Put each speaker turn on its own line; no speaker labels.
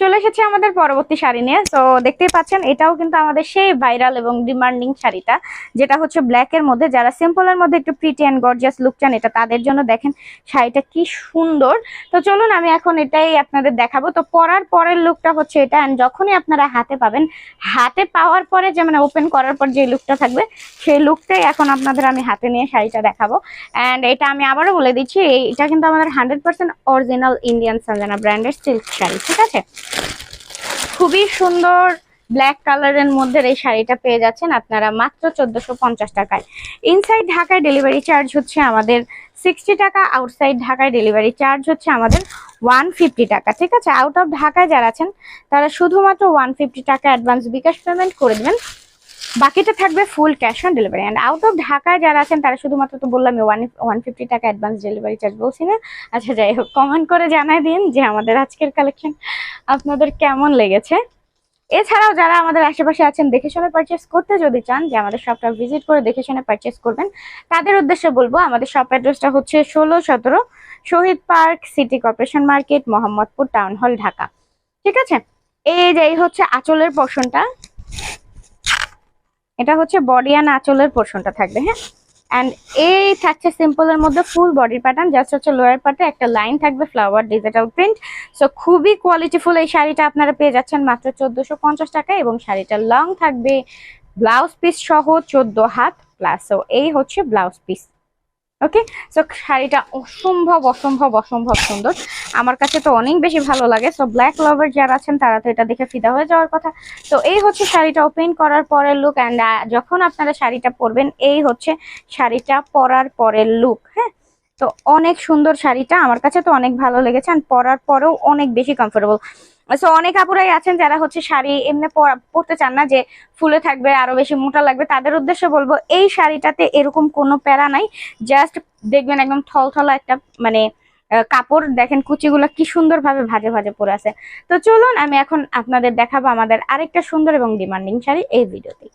চলে এসেছে আমাদের পরবর্তী শাড়ি নিয়ে। তো দেখতেই পাচ্ছেন, এটাও কিন্তু আমাদের সেই ভাইরাল এবং ডিমান্ডিং শাড়িটা, যেটা হচ্ছে ব্ল্যাক এর মধ্যে। যারা সিম্পল এর মধ্যে একটু প্রিটি অ্যান্ড গর্জিয়াস লুক চান, এটা তাদের জন্য দেখেন শাড়িটা কি সুন্দর। তো চলুন আমি এখন এটাই আপনাদের দেখাবো। তো পরার পরের লুকটা হচ্ছে এটা অ্যান্ড যখনই আপনারা হাতে পাবেন, হাতে পাওয়ার পরে যে মানে ওপেন করার পর যে লুকটা থাকবে, সেই লুকটাই এখন আপনাদের আমি হাতে নিয়ে শাড়িটা দেখাবো। অ্যান্ড এটা আমি আবারও বলে দিচ্ছি এটা কিন্তু আমাদের hundred percent original Indian Sajana ব্র্যান্ডের সিল্ক শাড়ি, ঠিক আছে? খুবই সুন্দর ব্ল্যাক কালারের মধ্যে এই শাড়িটা পেয়ে যাচ্ছেন আপনারা মাত্র চোদ্দশো পঞ্চাশ টাকায়। ইনসাইড ঢাকায় ডেলিভারি চার্জ হচ্ছে আমাদের সিক্সটি টাকা আউটসাইড ঢাকায় ডেলিভারি চার্জ হচ্ছে আমাদের ওয়ান ফিফটি টাকা, ঠিক আছে? আউট অফ ঢাকায় যারা আছেন, তারা শুধুমাত্র ওয়ান ফিফটি টাকা অ্যাডভান্স বিকাশ পেমেন্ট করে দেবেন। বাকিটা থাকবে full cash on delivery and out of ঢাকায় যারা আছেন, তারা শুধুমাত্র তো বললাম ওয়ান ওয়ান ফিফটি টাকা অ্যাডভান্স ডেলিভারি চার্জ বলছি না। আচ্ছা যাই হোক কমেন্ট করে জানাই দিন যে আমাদের আজকের কালেকশন আপনাদের কেমন লেগেছে। এছাড়াও যারা আমাদের আশেপাশে আছেন, দেখে শুনে পারচেস করতে যদি চান, যে আমাদের শপটা ভিজিট করে দেখে শুনে পারচেস করবেন, তাদের উদ্দেশ্যে বলব, আমাদের শপ অ্যাড্রেসটা হচ্ছে ষোলো সতেরো Shahid park city corporation market, Mohammadpur town hall, Dhaka. ঠিক আছে? এই যে, এই হচ্ছে আঁচলের পোর্শনটা এটা হচ্ছে বডি অ্যান্ড আঁচলের পোর্শনটা থাকবে হ্যাঁ? অ্যান্ড এই থাকছে সিম্পলের মধ্যে ফুল বডি প্যাটার্ন জাস্ট হচ্ছে লোয়ার পার্টে একটা লাইন থাকবে ফ্লাওয়ার ডিজিটাল প্রিন্ট সো খুবই কোয়ালিটিফুল এই শাড়িটা আপনারা পেয়ে যাচ্ছেন মাত্র চোদ্দোশো পঞ্চাশ টাকা এবং শাড়িটা লং থাকবে ব্লাউজ পিস সহ চোদ্দ হাত প্লাস সো এই হচ্ছে ব্লাউজ পিস ওকে সো শাড়িটা অসম্ভব অসম্ভব অসম্ভব সুন্দর। আমার কাছে তো অনেক বেশি ভালো লাগে। সো ব্ল্যাক লভার যারা আছেন, তারা তো এটা দেখে ফিদা হয়ে যাওয়ার কথা। তো, এই হচ্ছে শাড়িটা ওপেন করার পরের লুক অ্যান্ড যখন আপনারা শাড়িটা পরবেন, এই হচ্ছে শাড়িটা পরার পরের লুক হ্যাঁ? তো অনেক সুন্দর শাড়িটা। আমার কাছে তো অনেক ভালো লেগেছে পরার পরেও অনেক বেশি কমফোর্টেবল সো অনেক আপুরাই আছেন যারা হচ্ছে শাড়ি এমনি পরতে চান না যে ফুলে থাকবে, আরও বেশি মোটা লাগবে। তাদের উদ্দেশ্যে বলব, এই শাড়িটাতে এরকম কোনো প্যারা নাই। জাস্ট দেখবেন একদম থলথলা একটা মানে কাপড়। দেখেন কুচিগুলো কি সুন্দর ভাবে ভাজে ভাজে পরে আছে। তো চলুন, আমি এখন আপনাদের দেখাবো আমাদের আরেকটা সুন্দর এবং ডিমান্ডিং শাড়ি এই ভিডিওতে।